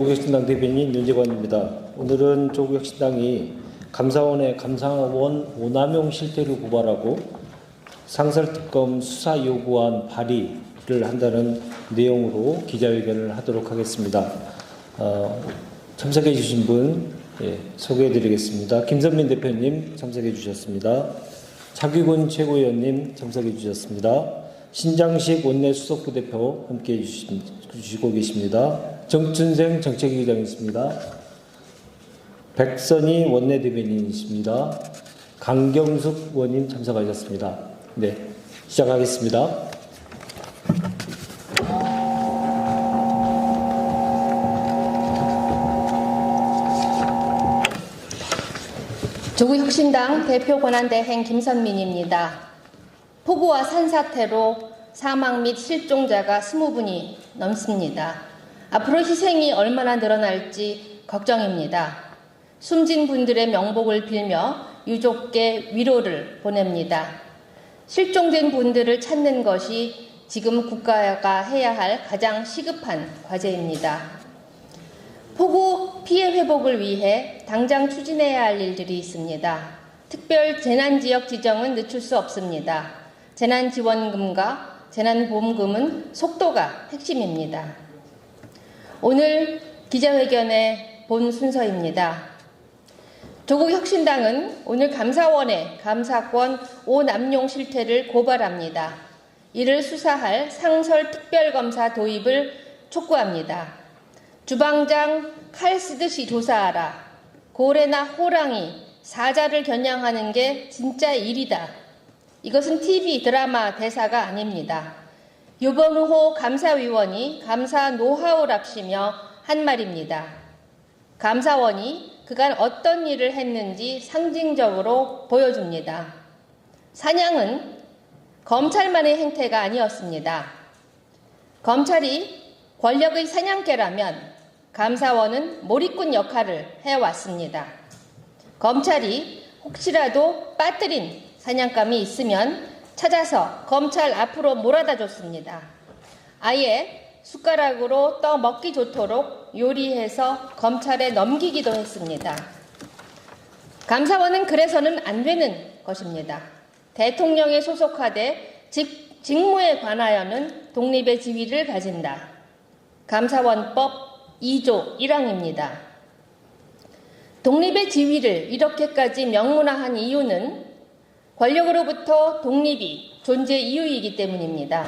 조국혁신당 대변인 윤재관입니다. 오늘은 조국혁신당이 감사원의 감사원 오남용 실태를 고발하고 상설특검 수사 요구안 발의를 한다는 내용으로 기자회견을 하도록 하겠습니다. 어, 참석해 주신 분 예, 소개해 드리겠습니다. 김선민 대표님 참석해 주셨습니다. 차규근 최고위원님 참석해 주셨습니다. 신장식 원내 수석부대표 함께 해 주시- 주시고 계십니다. 정춘생 정책위원장이십니다. 백선희 원내 대변인이십니다. 강경숙 의원님 참석하셨습니다. 네, 시작하겠습니다. 조국혁신당 대표 권한대행 김선민입니다. 폭우와 산사태로 사망 및 실종자가 20분이 넘습니다. 앞으로 희생이 얼마나 늘어날지 걱정입니다. 숨진 분들의 명복을 빌며 유족께 위로를 보냅니다. 실종된 분들을 찾는 것이 지금 국가가 해야 할 가장 시급한 과제입니다. 폭우 피해 회복을 위해 당장 추진해야 할 일들이 있습니다. 특별 재난지역 지정은 늦출 수 없습니다. 재난지원금과 재난보험금은 속도가 핵심입니다. 오늘 기자회견의 본 순서입니다. 조국혁신당은 오늘 감사원에 감사권 오남용 실태를 고발합니다. 이를 수사할 상설특별검사 도입을 촉구합니다. 주방장 칼 쓰듯이 조사하라. 고래나 호랑이, 사자를 겨냥하는 게 진짜 일이다. 이것은 TV 드라마 대사가 아닙니다. 유범호 감사위원이 감사 노하우랍시며 한 말입니다. 감사원이 그간 어떤 일을 했는지 상징적으로 보여줍니다. 사냥은 검찰만의 행태가 아니었습니다. 검찰이 권력의 사냥개라면 감사원은 몰입꾼 역할을 해왔습니다. 검찰이 혹시라도 빠뜨린 사냥감이 있으면 찾아서 검찰 앞으로 몰아다 줬습니다. 아예 숟가락으로 떠 먹기 좋도록 요리해서 검찰에 넘기기도 했습니다. 감사원은 그래서는 안 되는 것입니다. 대통령에 소속하되 직, 직무에 관하여는 독립의 지위를 가진다. 감사원법 2조 1항입니다. 독립의 지위를 이렇게까지 명문화한 이유는 권력으로부터 독립이 존재 이유이기 때문입니다.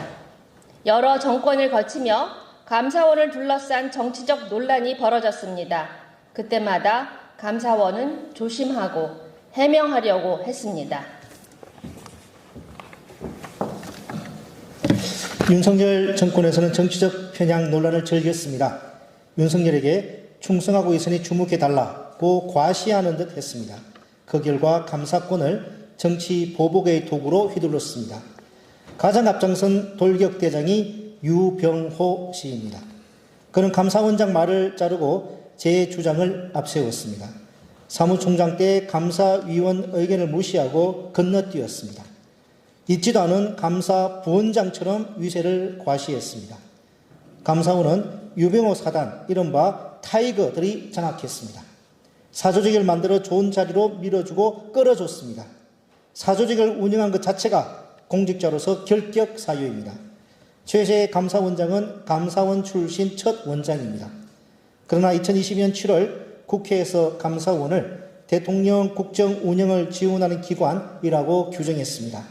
여러 정권을 거치며 감사원을 둘러싼 정치적 논란이 벌어졌습니다. 그때마다 감사원은 조심하고 해명하려고 했습니다. 윤석열 정권에서는 정치적 편향 논란을 즐겼습니다. 윤석열에게 충성하고 있으니 주목해달라고 과시하는 듯 했습니다. 그 결과 감사권을 정치 보복의 도구로 휘둘렀습니다. 가장 앞장선 돌격대장이 유병호 씨입니다. 그는 감사원장 말을 자르고 제 주장을 앞세웠습니다. 사무총장 때 감사위원 의견을 무시하고 건너뛰었습니다. 있지도 않은 감사 부원장처럼 위세를 과시했습니다. 감사원은 유병호 사단, 이른바 타이거들이 장악했습니다. 사조직을 만들어 좋은 자리로 밀어주고 끌어줬습니다. 사조직을 운영한 것 자체가 공직자로서 결격 사유입니다. 최재 감사원장은 감사원 출신 첫 원장입니다. 그러나 2020년 7월 국회에서 감사원을 대통령 국정 운영을 지원하는 기관이라고 규정했습니다.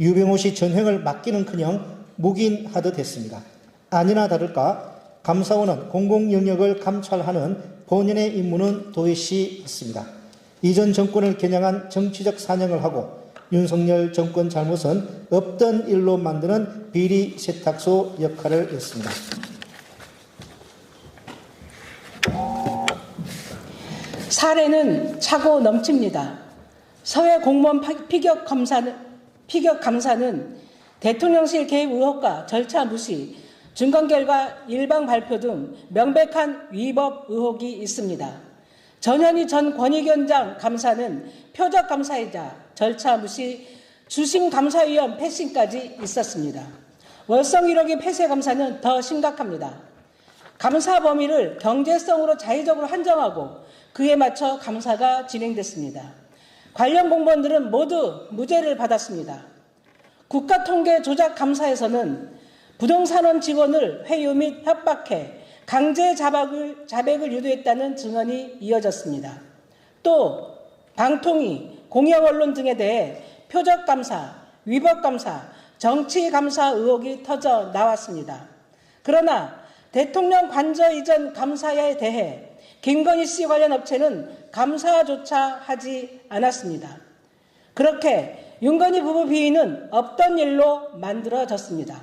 유병호 씨 전횡을 맡기는커녕 묵인하듯 했습니다. 아니나 다를까 감사원은 공공 영역을 감찰하는 본연의 임무는 도외시 했습니다. 이전 정권을 겨냥한 정치적 사냥을 하고 윤석열 정권 잘못은 없던 일로 만드는 비리 세탁소 역할을 했습니다. 사례는 차고 넘칩니다. 서해 공무원 파- 피격 검사는 피격 감사는 대통령실 개입 의혹과 절차 무시, 증거 결과 일방 발표 등 명백한 위법 의혹이 있습니다. 전현희 전 권익위원장 감사는 표적 감사이자 절차 무시, 주심 감사위원 패싱까지 있었습니다. 월성 1호기 폐쇄 감사는 더 심각합니다. 감사 범위를 경제성으로 자의적으로 한정하고 그에 맞춰 감사가 진행됐습니다. 관련 공무원들은 모두 무죄를 받았습니다. 국가통계 조작 감사에서는 부동산원 직원을 회유 및 협박해 강제 자박을, 자백을 유도했다는 증언이 이어졌습니다. 또 방통위, 공영 언론 등에 대해 표적 감사, 위법 감사, 정치 감사 의혹이 터져 나왔습니다. 그러나 대통령 관저 이전 감사에 대해 김건희 씨 관련 업체는 감사조차 하지 않았습니다. 그렇게 윤건희 부부 비위는 없던 일로 만들어졌습니다.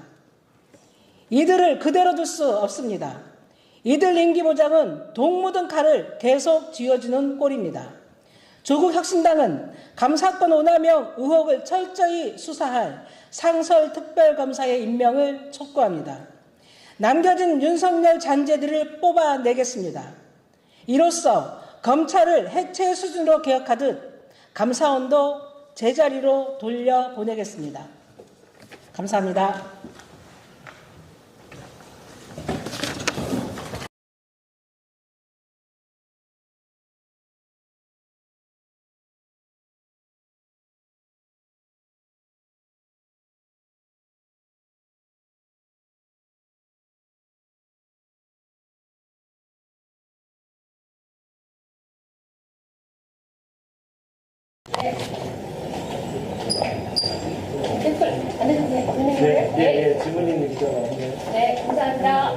이들을 그대로 둘 수 없습니다. 이들 임기 보장은 동 묻은 칼을 계속 쥐어주는 꼴입니다. 조국 혁신당은 감사권 오남용 의혹을 철저히 수사할 상설 특별검사의 임명을 촉구합니다. 남겨진 윤석열 잔재들을 뽑아내겠습니다. 이로써 검찰을 해체 수준으로 개혁하듯 감사원도 제자리로 돌려보내겠습니다. 감사합니다. 네, 예, 예, 질문 네. 네, 감사합니다.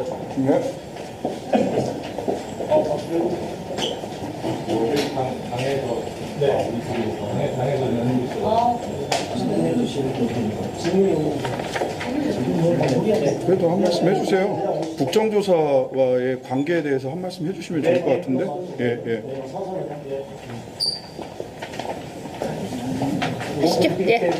그래도 한 말씀 해주세요. 국정조사와의 관계에 대해서 한 말씀 해주시면 좋을 것 같은데. 예, 예. 하시죠. 예.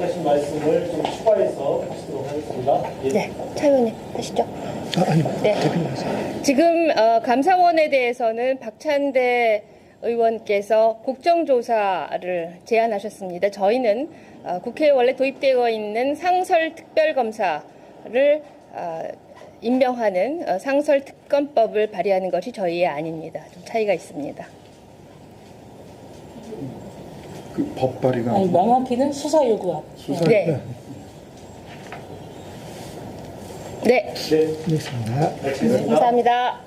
하신 말씀을 좀 추가해서 하시도록 하겠습니다. 예. 네, 차 의원님 하시죠. 아, 아니, 네. 대표님 하세요. 지금 어, 감사원에 대해서는 박찬대 의원께서 국정조사를 제안하셨습니다. 저희는 어, 국회에 원래 도입되어 있는 상설특별검사를 어, 임명하는 어, 상설특검법을 발의하는 것이 저희의 아닙니다. 좀 차이가 있습니다. 그 법 발의가 아니, 명확히는 수사 요구안. 네. 네, 네, 알겠습니다. 마치겠습니다. 감사합니다.